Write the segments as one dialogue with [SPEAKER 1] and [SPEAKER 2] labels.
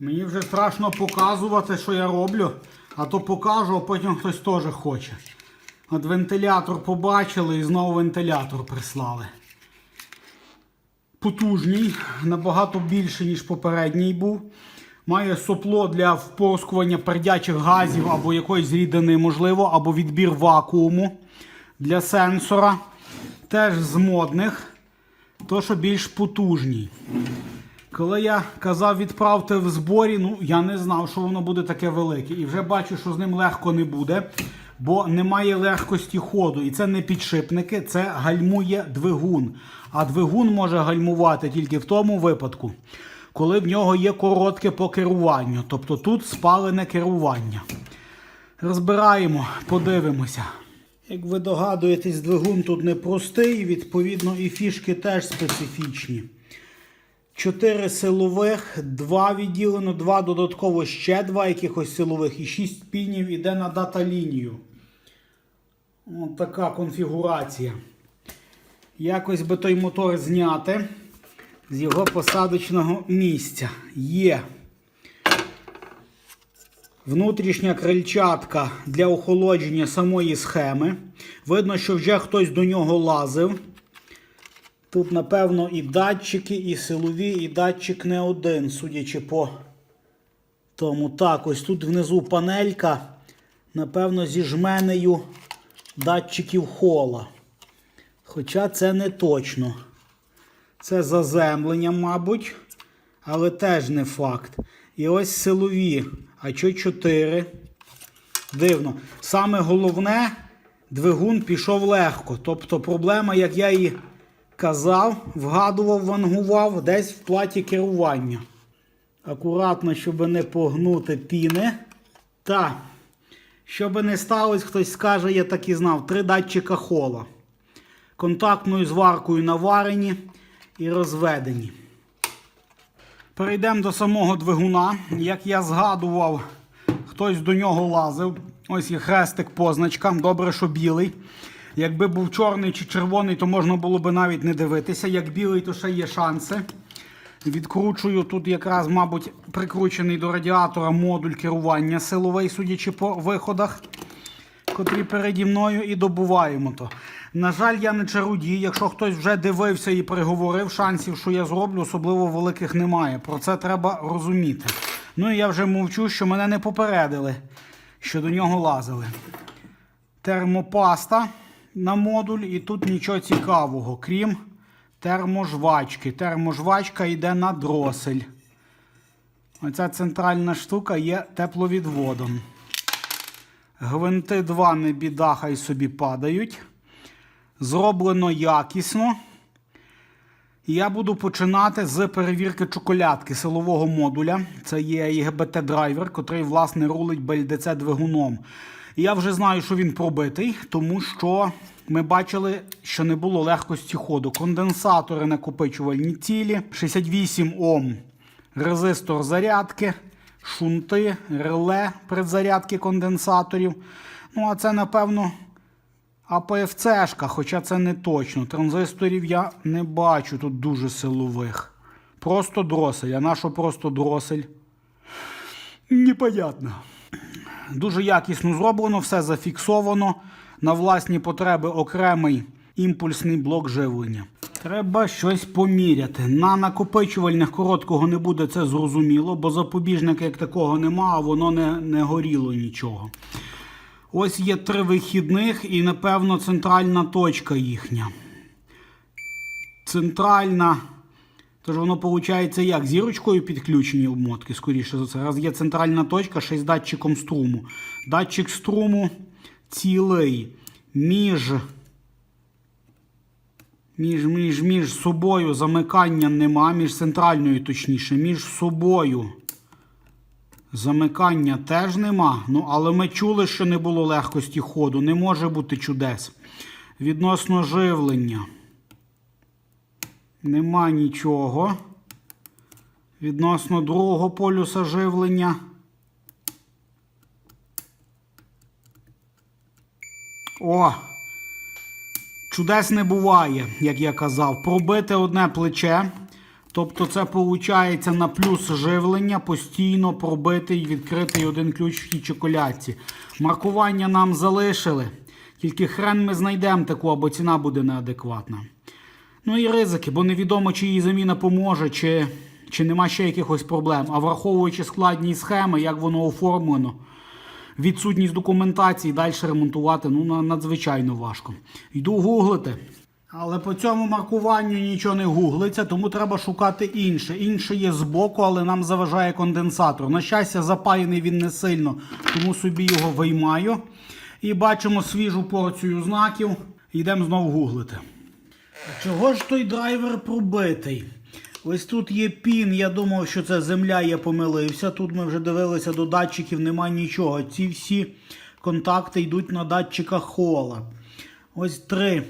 [SPEAKER 1] Мені вже страшно показувати, що я роблю, а то покажу, а потім хтось теж хоче. От вентилятор побачили і знову вентилятор прислали. Потужний, набагато більший, ніж попередній був. Має сопло для впорскування пердячих газів або якоїсь рідини, можливо, або відбір вакууму для сенсора. Теж з модних, то що більш потужний. Коли я казав відправте в зборі, ну я не знав, що воно буде таке велике. І вже бачу, що з ним легко не буде, бо немає легкості ходу. І це не підшипники, це гальмує двигун. А двигун може гальмувати тільки в тому випадку, коли в нього є коротке по керуванню. Тобто тут спалене керування. Розбираємо, подивимося. Як ви догадуєтесь, двигун тут непростий, відповідно, і фішки теж специфічні. 4 силових, 2 відділено, 2 додатково ще 2 якихось силових і 6 пінів іде на дата-лінію. Ось така конфігурація. Якось би той мотор зняти з його посадочного місця. Є. Внутрішня крильчатка для охолодження самої схеми. Видно, що вже хтось до нього лазив. Тут, напевно, і датчики, і силові, і датчик не один, судячи по тому. Так, ось тут внизу панелька, напевно, зі жменею датчиків хола. Хоча це не точно. Це заземлення, мабуть, але теж не факт. І ось силові. А що 4? Дивно. Саме головне, двигун пішов легко. Тобто проблема, як я і казав, вгадував, вангував, десь в платі керування. Акуратно, щоб не погнути піни. Та, щоб не сталося, хтось скаже, я так і знав, три датчика хола. Контактною зваркою наварені і розведені. Перейдемо до самого двигуна. Як я згадував, хтось до нього лазив. Ось є хрестик позначка. Добре, що білий. Якби був чорний чи червоний, то можна було би навіть не дивитися. Як білий, то ще є шанси. Відкручую тут якраз, мабуть, прикручений до радіатора модуль керування силовий, судячи по виходах, котрі переді мною, і добуваємо то. На жаль, я не чародій. Якщо хтось вже дивився і приговорив, шансів, що я зроблю, особливо великих немає. Про це треба розуміти. Ну і я вже мовчу, що мене не попередили, що до нього лазили. Термопаста на модуль, і тут нічого цікавого, крім терможвачки. Терможвачка йде на дросель. Оця центральна штука є тепловідводом. Гвинти 2 не біда, хай собі падають. Зроблено якісно. Я буду починати з перевірки чоколядки силового модуля. Це є ігбт драйвер, котрий, власне, рулить BLDC двигуном. Я вже знаю, що він пробитий, тому що ми бачили, що не було легкості ходу. Конденсатори накопичувальні цілі, 68 Ом резистор зарядки, шунти, реле предзарядки конденсаторів. Ну, а це, напевно, АПФЦшка, хоча це не точно. Транзисторів я не бачу тут дуже силових. Просто дросель. А на що просто дросель? Непонятно. Дуже якісно зроблено, все зафіксовано. На власні потреби окремий імпульсний блок живлення. Треба щось поміряти. На накопичувальних короткого не буде, це зрозуміло, бо запобіжника як такого нема, а воно не, не горіло нічого. Ось є три вихідних і, напевно, центральна точка їхня. Центральна. Тож воно виходить як? Зірочкою підключені обмотки, скоріше за це. Раз є центральна точка, ще й з датчиком струму. Датчик струму цілий між, між, між, між собою замикання нема, між центральною, точніше, між собою. Замикання теж нема. Ну, але ми чули, що не було легкості ходу. Не може бути чудес. Відносно живлення. Нема нічого. Відносно другого полюса живлення. О! Чудес не буває, як я казав. Пробити одне плече. Тобто це виходить на плюс живлення, постійно пробитий відкритий один ключ в тій чоколядці. Маркування нам залишили. Тільки хрен ми знайдемо таку, або ціна буде неадекватна. Ну і ризики, бо невідомо, чи її заміна поможе, чи, чи нема ще якихось проблем. А враховуючи складність схеми, як воно оформлено, відсутність документації, далі ремонтувати ну, надзвичайно важко. Йду гуглити. Але по цьому маркуванню нічого не гуглиться, тому треба шукати інше. Інше є збоку, але нам заважає конденсатор. На щастя, запаяний він не сильно, тому собі його виймаю. І бачимо свіжу порцію знаків. Йдемо знову гуглити. Чого ж той драйвер пробитий? Ось тут є пін, я думав, що це земля, я помилився. Тут ми вже дивилися до датчиків, нема нічого. Ці всі контакти йдуть на датчиках хола. Ось три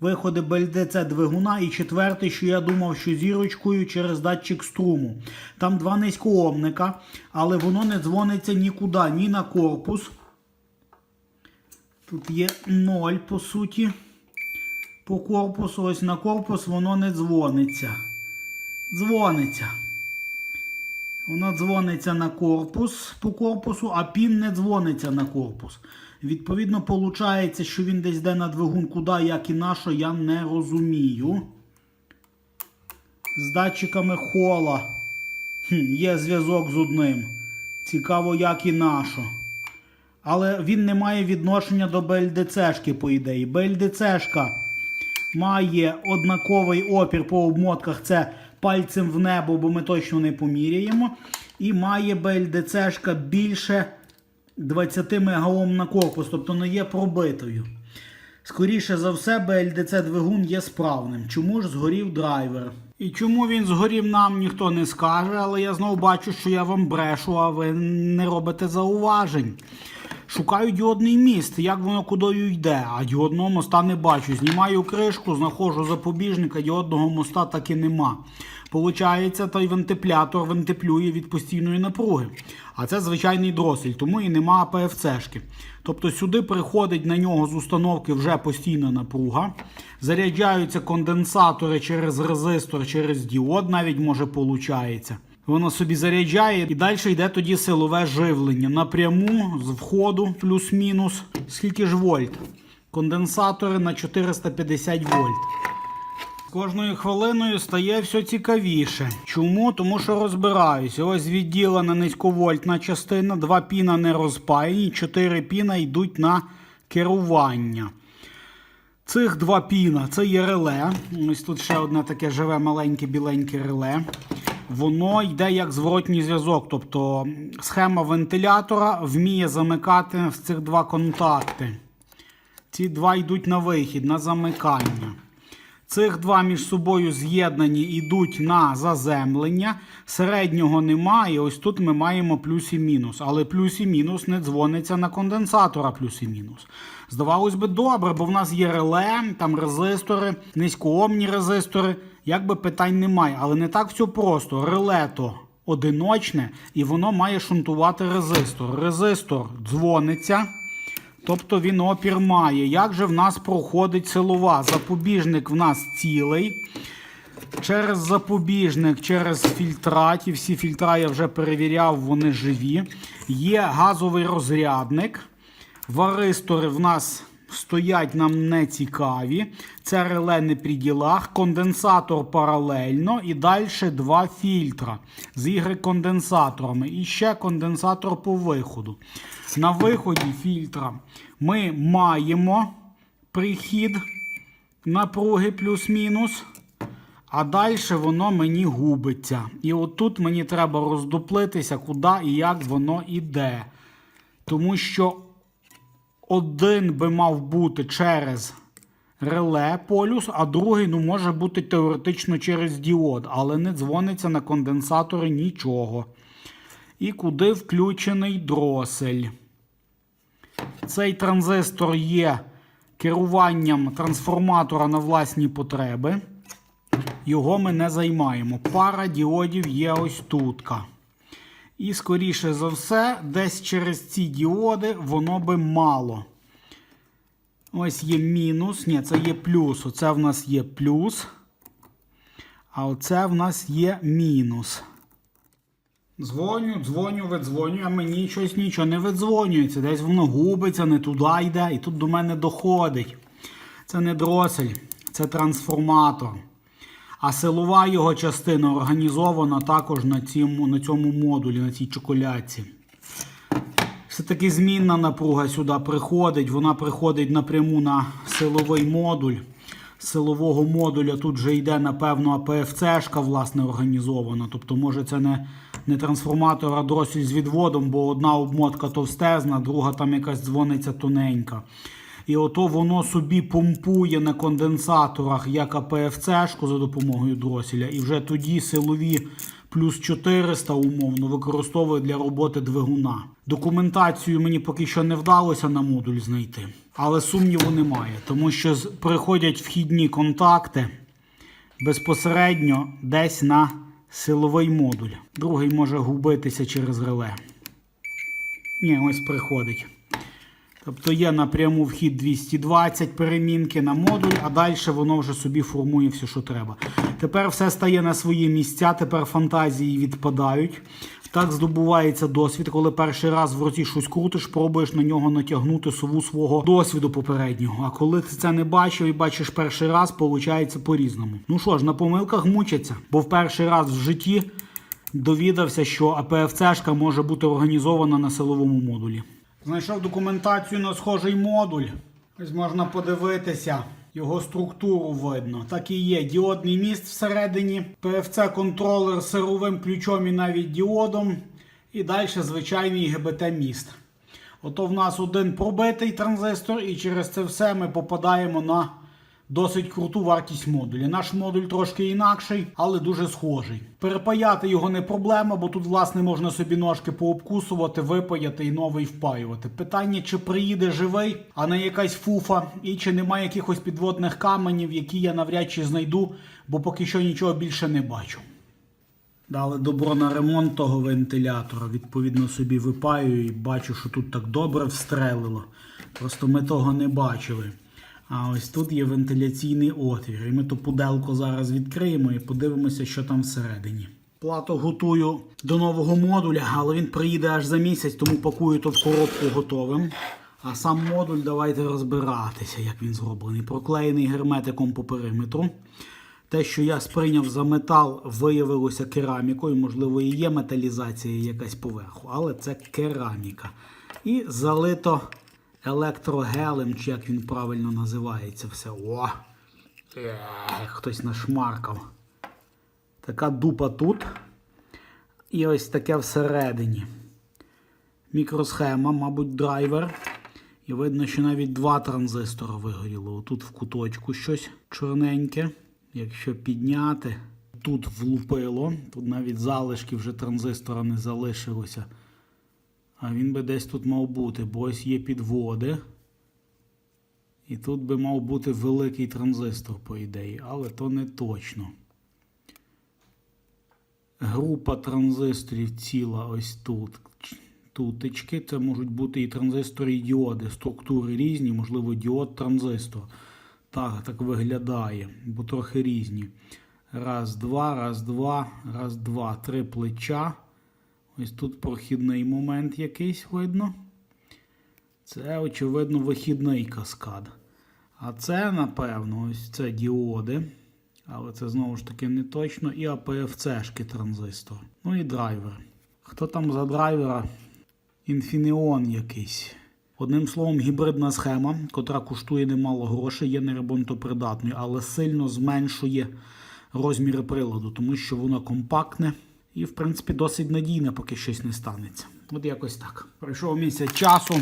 [SPEAKER 1] виходи БЛДЦ двигуна і четвертий, що я думав, що зірочкою через датчик струму. Там два низькоомника, але воно не дзвониться нікуди, ні на корпус. Тут є 0 по суті по корпусу, ось на корпус воно не дзвониться. Дзвониться. Воно дзвониться на корпус по корпусу, а пін не дзвониться на корпус. Відповідно, виходить, що він десь йде на двигун, куди, як і на що, я не розумію. З датчиками хола хм, є зв'язок з одним. Цікаво, як і на що. Але він не має відношення до БЛДЦшки, по ідеї. БЛДЦшка має однаковий опір по обмотках. Це пальцем в небо, бо ми точно не поміряємо. І має БЛДЦшка більше 20 мегаом на корпус, тобто не є пробитою. Скоріше за все, BLDC двигун є справним. Чому ж згорів драйвер? І чому він згорів нам ніхто не скаже, але я знову бачу, що я вам брешу, а ви не робите зауважень. Шукаю діодний міст, як воно кудою йде, а діодного моста не бачу. Знімаю кришку, знаходжу запобіжника, діодного моста так і нема. Получається, той вентиплятор вентиплює від постійної напруги. А це звичайний дросель, тому і нема ПФЦшки. Тобто сюди приходить на нього з установки вже постійна напруга. Заряджаються конденсатори через резистор, через діод, навіть може получається. Воно собі заряджає і далі йде тоді силове живлення. Напряму з входу плюс-мінус. Скільки ж вольт? Конденсатори на 450 вольт. Кожною хвилиною стає все цікавіше. Чому? Тому що розбираюся. Ось відділена низьковольтна частина, два піна не розпаяні, чотири піна йдуть на керування. Цих два піна це є реле. Ось тут ще одне таке живе маленьке біленьке реле. Воно йде як зворотній зв'язок. Тобто схема вентилятора вміє замикати в цих два контакти. Ці два йдуть на вихід, на замикання. Цих два між собою з'єднані йдуть на заземлення. Середнього немає. Ось тут ми маємо плюс і мінус. Але плюс і мінус не дзвониться на конденсатора плюс і мінус. Здавалось би, добре, бо в нас є реле, там резистори, низькоомні резистори. Якби питань немає. Але не так все просто. Реле то одиночне, і воно має шунтувати резистор. Резистор дзвониться. Тобто він опір має. Як же в нас проходить силова? Запобіжник в нас цілий. Через запобіжник, через фільтра, ті всі фільтра я вже перевіряв, вони живі. Є газовий розрядник. Варистори в нас стоять нам не цікаві. Це реле не при ділах. Конденсатор паралельно і далі два фільтра з Y-конденсаторами. І ще конденсатор по виходу. На виході фільтра ми маємо прихід напруги плюс-мінус. А далі воно мені губиться. І отут мені треба роздуплитися, куди і як воно іде. Тому що один би мав бути через реле полюс, а другий ну, може бути теоретично через діод, але не дзвониться на конденсатори нічого. І куди включений дросель. Цей транзистор є керуванням трансформатора на власні потреби. Його ми не займаємо. Пара діодів є ось тутка. І, скоріше за все, десь через ці діоди воно би мало. Ось є мінус. Ні, це є плюс. Оце в нас є плюс. А оце в нас є мінус. Дзвоню, дзвоню, видзвоню, а мені щось нічого не видзвонюється. Десь воно губиться, не туди йде, і тут до мене доходить. Це не дросель, це трансформатор. А силова його частина організована також на цьому, на цьому модулі, на цій чоколядці. Все-таки змінна напруга сюди приходить. Вона приходить напряму на силовий модуль. З силового модуля тут вже йде, напевно, АПФЦ-шка власне організована. Тобто, може, це не, не трансформатор, а дросель з відводом, бо одна обмотка товстезна, друга там якась дзвониться тоненька. І ото воно собі помпує на конденсаторах як АПФЦ-шку за допомогою дроселя, і вже тоді силові плюс 400 умовно використовує для роботи двигуна. Документацію мені поки що не вдалося на модуль знайти, але сумніву немає, тому що приходять вхідні контакти безпосередньо десь на силовий модуль. Другий може губитися через реле. Ні, ось приходить. Тобто є напряму вхід 220 перемінки на модуль, а далі воно вже собі формує все, що треба. Тепер все стає на свої місця, тепер фантазії відпадають. Так здобувається досвід, коли перший раз в руці щось крутиш, пробуєш на нього натягнути сову свого досвіду попереднього. А коли ти це не бачив і бачиш перший раз, виходить по-різному. Ну що ж, на помилках мучаться, бо в перший раз в житті довідався, що АПФЦ-шка може бути організована на силовому модулі. Знайшов документацію на схожий модуль. Ось можна подивитися. Його структуру видно. Так і є. Діодний міст всередині, PFC-контролер з сировим ключом і навіть діодом. І далі звичайний ГБТ-міст. Ото в нас один пробитий транзистор, і через це все ми попадаємо на досить круту вартість модуля. Наш модуль трошки інакший, але дуже схожий. Перепаяти його не проблема, бо тут, власне, можна собі ножки пообкусувати, випаяти і новий впаювати. Питання, чи приїде живий, а не якась фуфа, і чи немає якихось підводних каменів, які я навряд чи знайду, бо поки що нічого більше не бачу. Дали добро на ремонт того вентилятора. Відповідно, собі випаю і бачу, що тут так добре встрелило. Просто ми того не бачили. А ось тут є вентиляційний отвір. І ми ту пуделку зараз відкриємо і подивимося, що там всередині. Плату готую до нового модуля, але він приїде аж за місяць, тому пакую в коробку готовим. А сам модуль давайте розбиратися, як він зроблений. Проклеєний герметиком по периметру. Те, що я сприйняв за метал, виявилося керамікою. Можливо, і є металізація якась поверху, але це кераміка. І залито електрогелем, чи як він правильно називається, все. О! Ех, хтось нашмаркав. Така дупа тут. І ось таке всередині. Мікросхема, мабуть, драйвер. І видно, що навіть два транзистори вигоріло. Тут в куточку щось чорненьке. Якщо підняти, тут влупило, тут навіть залишки вже транзистора не залишилося. А він би десь тут мав бути, бо ось є підводи. І тут би мав бути великий транзистор, по ідеї, але то не точно. Група транзисторів ціла ось тут. Тутечки. Це можуть бути і транзистори, і діоди. Структури різні, можливо, діод транзистор. Так, так виглядає, бо трохи різні. Раз, два, раз, два, раз, два. Три плеча. Ось тут прохідний момент якийсь видно. Це, очевидно, вихідний каскад. А це, напевно, ось це діоди. Але це знову ж таки не точно. І АПФЦ-шки транзистор. Ну і драйвер. Хто там за драйвера? Інфініон якийсь. Одним словом, гібридна схема, котра коштує немало грошей, є неремонтопридатною, але сильно зменшує розміри приладу, тому що воно компактне і, в принципі, досить надійне, поки щось не станеться. От якось так. Пройшов місяць часу,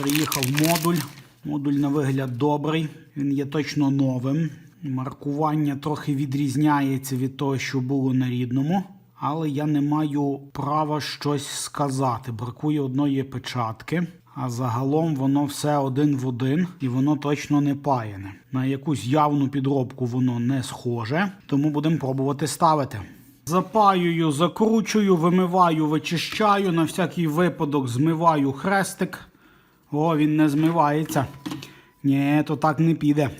[SPEAKER 1] приїхав модуль. Модуль на вигляд добрий, він є точно новим. Маркування трохи відрізняється від того, що було на рідному. Але я не маю права щось сказати. Бракує одної печатки. А загалом воно все один в один і воно точно не паяне. На якусь явну підробку воно не схоже, тому будемо пробувати ставити. Запаюю, закручую, вимиваю, вичищаю, на всякий випадок змиваю хрестик. О, він не змивається. Ні, то так не піде.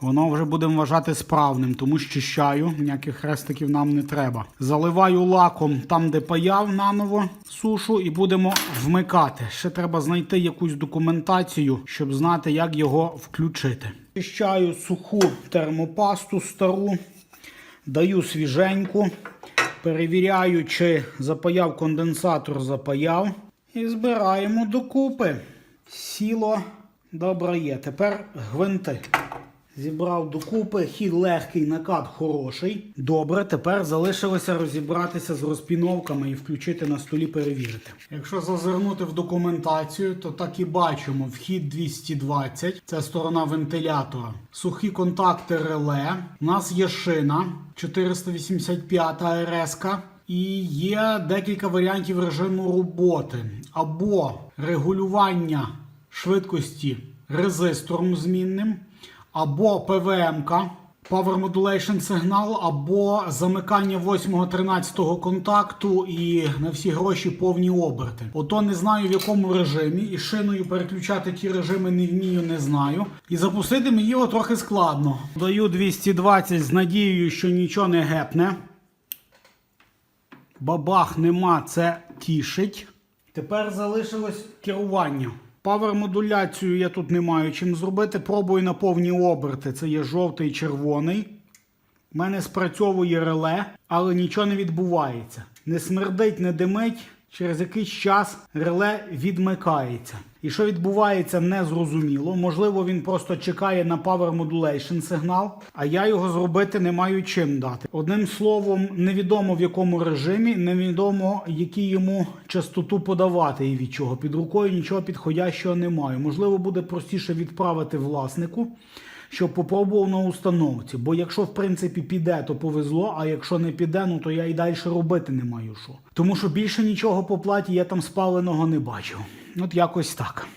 [SPEAKER 1] Воно вже будемо вважати справним, тому щищаю, ніяких хрестиків нам не треба. Заливаю лаком там, де паяв наново сушу, і будемо вмикати. Ще треба знайти якусь документацію, щоб знати, як його включити. Чищаю суху термопасту стару, даю свіженьку, перевіряю, чи запаяв конденсатор, запаяв. І збираємо докупи. Сіло добре є. Тепер гвинти. Зібрав докупи, хід легкий, накат хороший. Добре, тепер залишилося розібратися з розпіновками і включити на столі перевірити. Якщо зазирнути в документацію, то так і бачимо вхід 220, це сторона вентилятора. Сухі контакти реле. У нас є шина 485 РС. І є декілька варіантів режиму роботи або регулювання швидкості резистором змінним, або ПВМ-ка, Power Modulation сигнал, або замикання 8-13 контакту і на всі гроші повні оберти. Ото не знаю в якому режимі, і шиною переключати ті режими не вмію, не знаю. І запустити мені його трохи складно. Даю 220 з надією, що нічого не гепне. Бабах нема, це тішить. Тепер залишилось керування. Павер-модуляцію я тут не маю чим зробити. Пробую на повні оберти. Це є жовтий червоний. У мене спрацьовує реле, але нічого не відбувається. Не смердить, не димить. Через якийсь час реле відмикається. І що відбувається, не зрозуміло. Можливо, він просто чекає на Power Modulation сигнал, а я його зробити не маю чим дати. Одним словом, невідомо в якому режимі, невідомо, які йому частоту подавати і від чого. Під рукою нічого підходящого не маю. Можливо, буде простіше відправити власнику щоб попробував на установці. Бо якщо в принципі піде, то повезло. А якщо не піде, ну то я і далі робити не маю що. Тому що більше нічого по платі я там спаленого не бачив. От якось так.